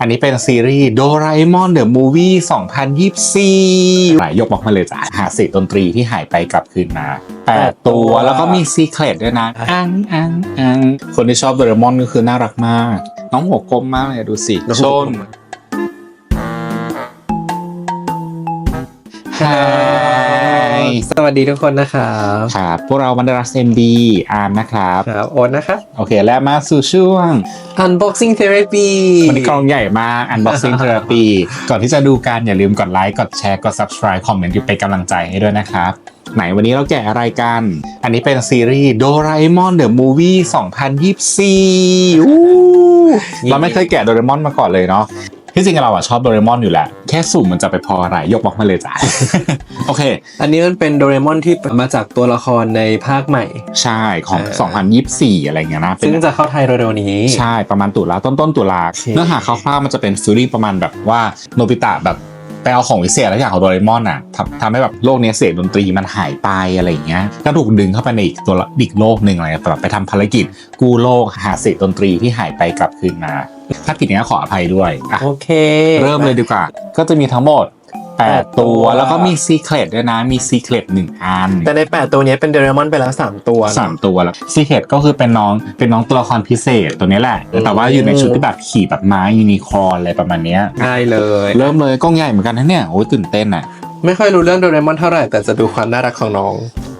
อันนี้เป็นซีรีส์โดราเอมอนเดอะมูวี่2024หลายยกบอกมาเลยจ้ะหาเศษดนตรีที่หายไปกลับคืนมาแปดตัวแล้วก็มีซีเครตด้วยนะ อังอังอังคนที่ชอบโดราเอมอนก็คือน่ารักมาก น้องหัวกลมมากเลยดูสิชนฮาย สวัสดีทุกคนนะครับครับพวกเรามันดารัสเอ็มดีอาร์มนะครับครับโอ๊ตนะครับโอเค และมาสู่ช่วง Unboxing Therapy วันนี้กล่องใหญ่มาก Unboxing Therapy ก่อนที่จะดูกันอย่าลืมกดไลค์กดแชร์กด Subscribe คอมเมนต์เป็นกำลังใจให้ด้วยนะครับไหนวันนี้เราแกะอะไรกัน อันนี้เป็นซีรีส์โดราเอมอนเดอะมูวี่2024อู้เราไม่เคยแกะโดราเอมอนมาก่อนเลยเนาะ ที่จริงเราอะชอบโดราเอมอนอยู่แหละ แค่สุ่มมันจะไปพออะไร ยกบล็อกมาเลยจ้ะ โอเค อันนี้มันเป็นโดเรมอนที่มาจากตัวละครในภาคใหม่ ใช่ของเออ2024 อะไรเงี้ยนะเป็นซึ่งจะเข้าไทยเร็วๆนี้ ใช่ประมาณตุลาต้นต้นๆตุลาโอเคเนื้อหาคร่าวๆมันจะเป็นซีรีส์ประมาณแบบว่าโนบิตะแบบไปเอาของวิเศษแล้วอย่างของโดเรมอนอะทำทำให้แบบโลกเนี้ยเศษดนตรีมันหายไปอะไรอย่างเงี้ยก็ถูกดึงเข้าไปในอีกตัวละอีกโลกหนึ่งอะไรแบบไปทำภารกิจกู้โลกหาเศษดนตรีที่หายไปกลับคืนมา ถ้าผิดเนี้ยขออภัยด้วยอะโอเค เริ่มเลยดีกว่า ก็จะมีทั้งหมด 8 ตัวแล้วก็มีซีเครตด้วยนะมีซีเครตหนึ่งอัน แต่ใน 8 ตัวนี้เป็นโดเรมอนไปแล้ว 3 ตัวนะสามตัวแล้วซีเคดก็คือเป็นน้องเป็นน้องตัวละครพิเศษตัวนี้แหละอืมแต่ว่าอยู่ในชุดที่แบบขี่แบบม้ายูนิคอร์นอะไรประมาณเนี้ยได้เลย เริ่มเลยกล้องใหญ่เหมือนกันนะเนี่ยโอ้ยตื่นเต้นอะไม่ค่อยรู้เรื่องโดเรมอนเท่าไหร่แต่จะดูความน่ารักของน้อง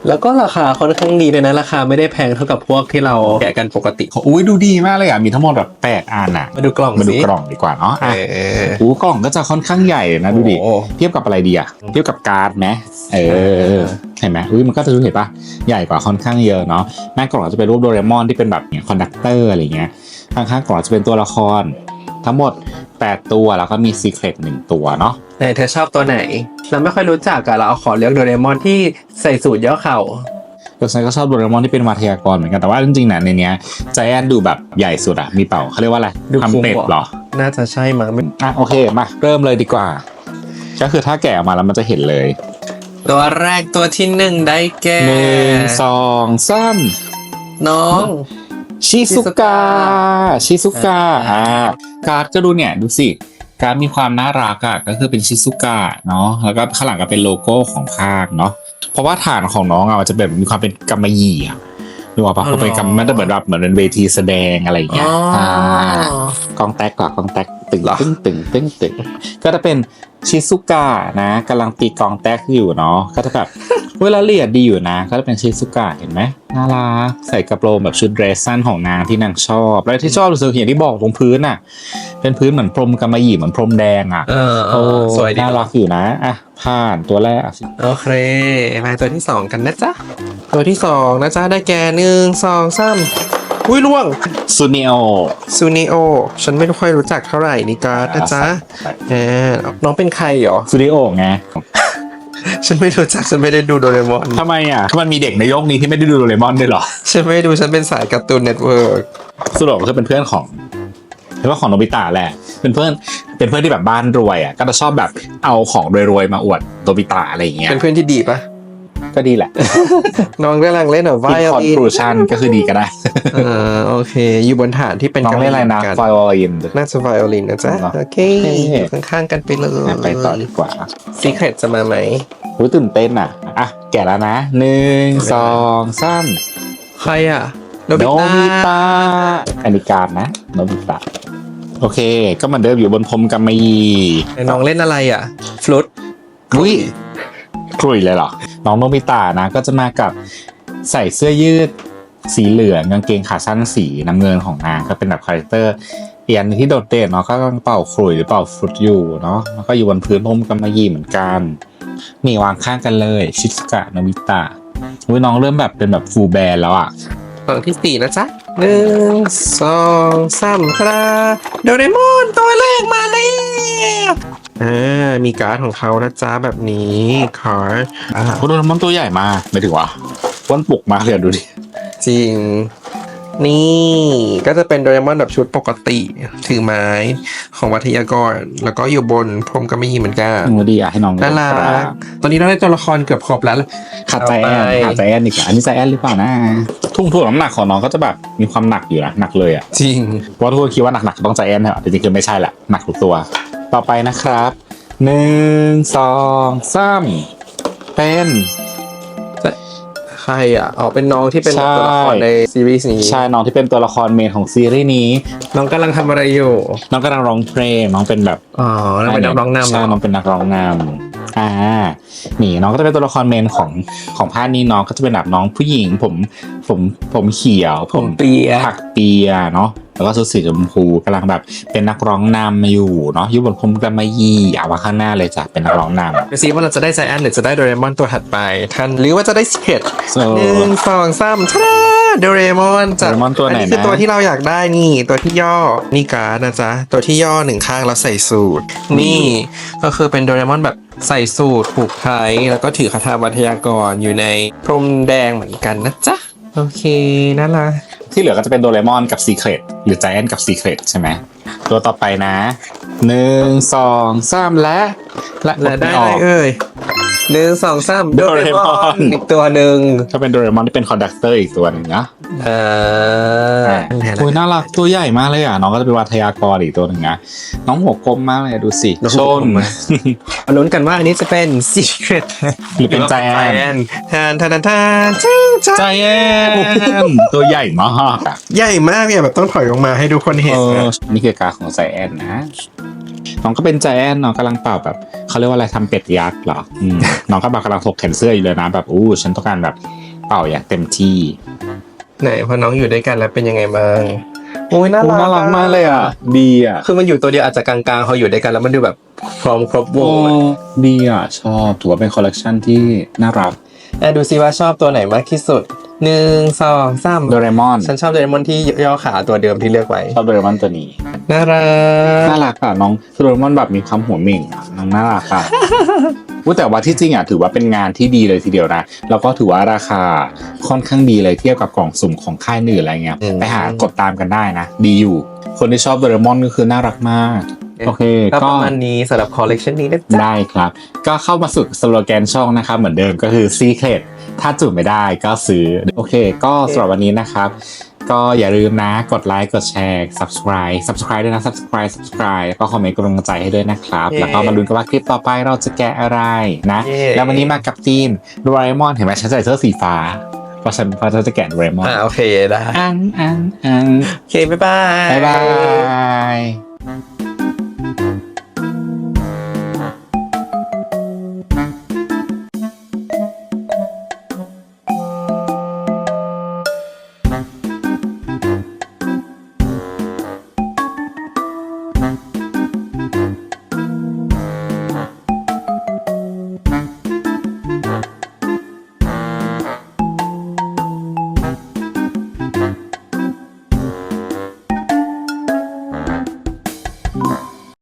แล้วก็ราคาค่อนข้างดีเลยนะราคาไม่ได้แพงเท่ากับพวกที่เราแกะกันปกติอุ้ยดูดีมากเลยอะมีทั้งหมดแบบแปดอันอะมาดูกล่องมาดูสิกล่องดีกว่าเนาะเออะอโอ้กล่องก็จะค่อนข้างใหญ่นะดูดิโอ้เทียบกับอะไรดีอะเทียบกับการ์ดไหมเออเห็นไหมอุ้ยมันก็จะดูเห็นปะใหญ่กว่าค่อนข้างเยอะเนาะหน้ากล่องจะเป็นรูปโดเรมอนที่เป็นแบบเนี่ยคอนดักเตอร์อะไรเงี้ยข้างๆกล่องจะเป็นตัวละครทั้งหมด 8 ตัวแล้วก็มีซีเครตหนึ่งตัวเนาะไหนเธอชอบตัวไหน เราไม่ค่อยรู้จักอะเราเอาขอเลือกโดเรมอนที่ใส่สูตรย่อเข่าตัวฉันก็ชอบโดเรมอนที่เป็นมาเทียากรเหมือนกันแต่ว่าจริงๆนะในเนี้ยใจแอนดูแบบใหญ่สุดอะมีเป่าเขาเรียกว่าอะไรดูทำเป็ดคุ้มกว่าเหรอ น่าจะใช่มั้งอะโอเคมาเริ่มเลยดีกว่า ก็คือถ้าแกะออกมาแล้วมันจะเห็นเลย ตัวแรกตัวที่หนึ่งได้แก่หนึ่งสองสามน้อง ชิซุกะชิซุกะอ่าการ์ดก็ดูเนี่ยดูสิการ์ดมีความน่ารักอะก็คือเป็นชิซุกะเนาะแล้วก็ข้างหลังก็เป็นโลโก้ของภาคเนาะเพราะว่าฐานของน้องอะมันจะแบบมีความเป็นกำมะหยี่อะดูออกปะมันเป็นกำมันจะเหมือนแบบเหมือนเป็นเวทีแสดงอะไรอย่างเงี้ยอ๋ออ่ากองแตกกว่ากองแตกตึงตึงตึงตึงตึงก็จะเป็นชิซุกะนะกำลังตีกองแตกอยู่เนาะก็จะแบบ เวลาเรียดดีอยู่นะ ก็จะเป็นชิซุกะเห็นไหมน่ารักใส่กระโปรงแบบชุดเดรสสั้นของนางที่นางชอบ แล้วที่ชอบรู้สึกอย่างที่บอกตรงพื้นน่ะ เป็นพื้นเหมือนพรมกำมะหยี่เหมือนพรมแดงอะเออโอ้สวยดีน่ารักอยู่นะอะผ่านตัวแรกอะโอเคมาตัวที่สองกันนะจ๊ะตัวที่สองนะจ๊ะได้แก่หนึ่งสองสามอุ้ยล่วงซูเนโอซูนิโอฉันไม่ค่อยรู้จักเท่าไหร่นี่การ์ดนะจ๊ะแหมน้องเป็นใครเหรอซูเนโอไง ฉันไม่รู้จักฉันไม่ได้ดูโดเรมอนทำไมอะมันมีเด็กในโลกนี้ที่ไม่ได้ดูโดเรมอนด้วยเหรอ ฉันไม่ดูฉันเป็นสายการ์ตูนเน็ตเวิร์กสรุปก็คือเป็นเพื่อนของเรียกว่าของโนบิตะแหละ เป็นเพื่อนเป็นเพื่อนที่แบบบ้านรวยอะก็จะชอบแบบเอาของรวยๆมาอวดโนบิตะอะไรอย่างเงี้ยเป็นเพื่อนที่ดีปะ ก็ดีแหละ น้องกำลังเล่นแบบไวที่โอคอนลินคลูชันก็คือดีก็ได้ เออโอเค อยู่บนฐานที่เป็นน้องเล่นอะไรนะกัไฟโอลิน น่าจะไวโอลินนะจ๊ะเหรอโอเคเท่อยู่ข้างๆกันไปเลยไปต่อดีกว่าซีเครตจะมาไหมรู้ตื่นเต้นอะ อะ แกะแล้วนะหนึ่งสองสามใครอะโนโนบิบิตะตะอันนี้การนะโนบิตะโอเค ก็เหมันเดิมอยู่บนพรมกำมะหยี่ไอ้น้องเล่นอะไรอะ ฟลุตอุ้ยครุยเลยเหรอ น้องโนบิตะนะก็จะมากับใส่เสื้อยืดสีเหลืองกางเกงขาสั้นสีน้ำเงินของนางก็เป็นแบบคาแรคเตอร์เอียนที่โดดเด่นเนาะก็กำลังเป่าครุยหรือเป่าฟรุตอยู่เนาะแล้วก็อยู่บนพื้นพรมกำมะหยี่เหมือนกันนี่วางข้างกันเลย ชิซุกะโนบิตะอุ้ยน้องเริ่มแบบเป็นแบบฟูแบนด์แล้วอะกล่องที่สี่นะจ๊ะหนึ่งสองสามครับโดเรมอนตัวแรกมาแล้ว อ่ามีการ์ดของเขานะจ๊ะแบบนี้คาร์ดอ่าโอ้โดเรมอนตัวใหญ่มากไม่ถึงว่าอ้วนปุกมากเลยอะดูดิจริง นี่ก็จะเป็นโดเรมอนแบบชุดปกติถือไม้ของวัทยากร แล้วก็อยู่บนพรมก็มีเหมือนกันอืมดีอะให้น้องน่ารัคกบตอนนี้เราได้ตัวละครเกือบครบแล้วขาดใจแอนเอาไปขาดใจแอนดีกว่าอันนี้ใจแอนหรือเปล่านะทุ่งถ่วงน้ำหนักของน้องก็จะแบบมีความหนักอยู่นะหนักเลยอะจริงเพราะทุกคนคิดว่าหนักๆต้องใจแอนเหรอแต่จริงๆคือไม่ใช่แหละหนักทุกตัว ต่อไปนะครับหนึ่งสองสามเป็นใครอะอ๋อเป็นน้องที่เป็นใช่ตัวละครในซีรีส์นี้ชายน้องที่เป็นตัวละครเมนของซีรีส์นี้ น้องกำลังทำอะไรอยู่ น้องกำลังร้องเพลงน้องเป็นแบบอ๋อแล้วเป็นนักร้องนำใช่เหรน้อองเป็นนักร้องนำอ่านี่น้องก็จะเป็นตัวละครเมนของของภาคนี้น้องก็จะเป็นแบบน้องผู้หญิง ผมผมผมเขียว ผมเปียผักเปียเนาะ แล้วก็ชุดสีชมพูกำลังแบบเป็นนักร้องนำมาอยู่เนาะอยู่บนพรมกำมะหยี่เอาว่าข้างหน้าเลยจ้ะเป็นนักร้องนำดูซิว่าเราจะได้ใจแอนหรือจะได้โดเรมอนตัวถัดไปท่านหรือว่าจะได้สเก็ต So หนึ่งสองสามท่าโดเรมอนจ้ะโดเรมอนตัวไหนนะคือตัวที่เราอยากได้นี่ตัวที่ย่อนี่การ์ดนะจ๊ะตัวที่ย่อหนึ่งข้างแล้วใส่สูตร นี่ก็คือเป็นโดเรมอนแบบใส่สูตรผูกไทยแล้วก็ถือคาถาวัทยากรอยู่ในพรมแดงเหมือนกันนะจ๊ะ โอเคน่ารัก ที่เหลือก็จะเป็นโดเรมอนกับซีเครตหรือ g จแอนกับซีเครตใช่ไหมตัวต่อไปนะหนึ่งสองสามและและและได้ม่ออะไรอกเอ่ย หนึ่งสองสามโดเรมอ Doraemon นอีกตัวหนึ่งถ้าเป็นโดเรมอนที่เป็นคอนดักเตอร์อีกตัวหนึ่งนะเอ่อโอ้ยน่ารักตัวใหญ่มากเลยอะ น้องก็จะเป็นวัทยากรอีกตัวหนึ่งนะน้องหัวกลมมากเลยดูสิน้องชหัวกลนมมากมาลุ้นกันว่าอันนี้จะเป็น Secret หรือเป็นใจแอนทานทานทานทานจิ้งจ้าใจแอนตัวใหญ่มากอะใหญ่มากเนี่ยแบบต้องถอยออกมาให้ทุกคนเห็เอนอนะนี่คือการของใจแอนนะ น้องก็เป็นใจแอนน้องกำลังเป่าแบบเขาเรียกว่าอะไรทำเป็ดยักษ์เหรออืมน้องก็แบบกำลังถกแขนเสื้ออยู่เลยนะแบบอู้ฉันต้องการแบบเป่าอย่างเต็มที่ ไหนพอน้องอยู่ด้วยกันแล้วเป็นยังไงบ้างโอ้ยน่าโอ้รักน่ารักมากเลยอะ ดีอะ คือมันอยู่ตัวเดียวอาจจะกลางๆเขาอยู่ด้วยกันแล้วมันดูแบบพร้อมครบวโอ้งอะดีอะ ชอบถือว่าเป็นคอลเลกชันที่น่ารักอะดูซิว่าชอบตัวไหนมากที่สุด หนึ่งสองสามโดเรมอนฉันชอบโดเรมอนที่ย่อขาตัวเดิมที่เลือกไว้ชอบโดเรมอนตัวนี้น่ารักน่ารักอะน้องโดเรมอนแบบมีความหัวเหม่งอะน้องน่ารักอะอุ๊ยแต่ว่าที่จริงอะถือว่าเป็นงานที่ดีเลยทีเดียวนะแล้วก็ถือว่าราคาค่อนข้างดีเลยเทียบกับกล่องสุ่มของค่ายอื่นอะไรเงี้ยไปหากดตามกันได้นะ ดีอยู่ คนที่ชอบโดเรมอนก็คือน่ารักมาก โอเคก็ปก็ระมาณนี้สำหรับคอลเลกชันนี้นะจ๊ะได้ครับ ก็เข้ามาสู่สโลแกนช่องนะครับ เหมือนเดิมก็คือ Secret ถ้าจุดไม่ได้ก็ซื้อ โอเค ก็สำหรับวันนี้นะครับ ก็อย่าลืมนะกดไลค์กดแชร์ subscribe subscribe ด้วยนะ subscribe subscribe แล้วก็คอมเมนต์กำลังใจให้ด้วยนะครับเย้แล้วก็มาลุ้นกันว่าคลิปต่อไปเราจะแกะอะไรนะเย้แล้ววันนี้มากับทีมโดราเอมอนเห็นไหมฉันใส่เสื้อสีฟ้าเพราะฉันเพราะฉันจะแกะโดราเอมอนอ่าโอเคได้อังอังอังโอเค บ๊ายบาย บ๊ายบาย